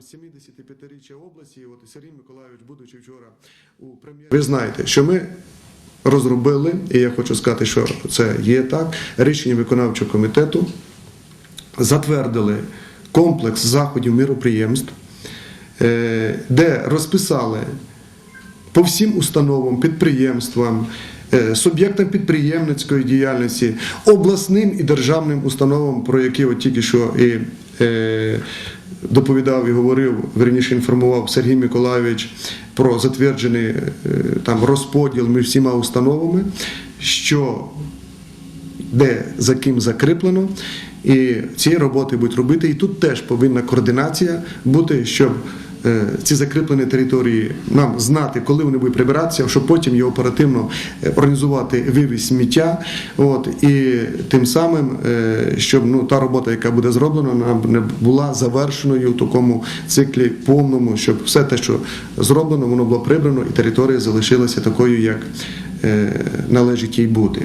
75-річчя області, от Сергій Миколайович, будучи вчора у прем'єрі, ви знаєте, що ми розробили, і я хочу сказати, що це є так, рішення виконавчого комітету затвердили комплекс заходів міроприємств, е, де розписали по всім установам, підприємствам, суб'єктам підприємницької діяльності, обласним і державним установам, про які от тільки що і е, доповідав і говорив, верніше інформував Сергій Миколайович про затверджений е, там розподіл між всіма установами, що де за ким закріплено, і ці роботи будуть робити. І тут теж повинна координація бути, щоб е, ці закріплені території нам знати, коли вони будуть прибиратися, щоб потім його оперативно е, організувати вивіз сміття. От і тим самим, е, щоб ну та робота, яка буде зроблена, вона не була завершеною в такому циклі повному, щоб все те, що зроблено, воно було прибрано, і територія залишилася такою, як е, належить їй бути.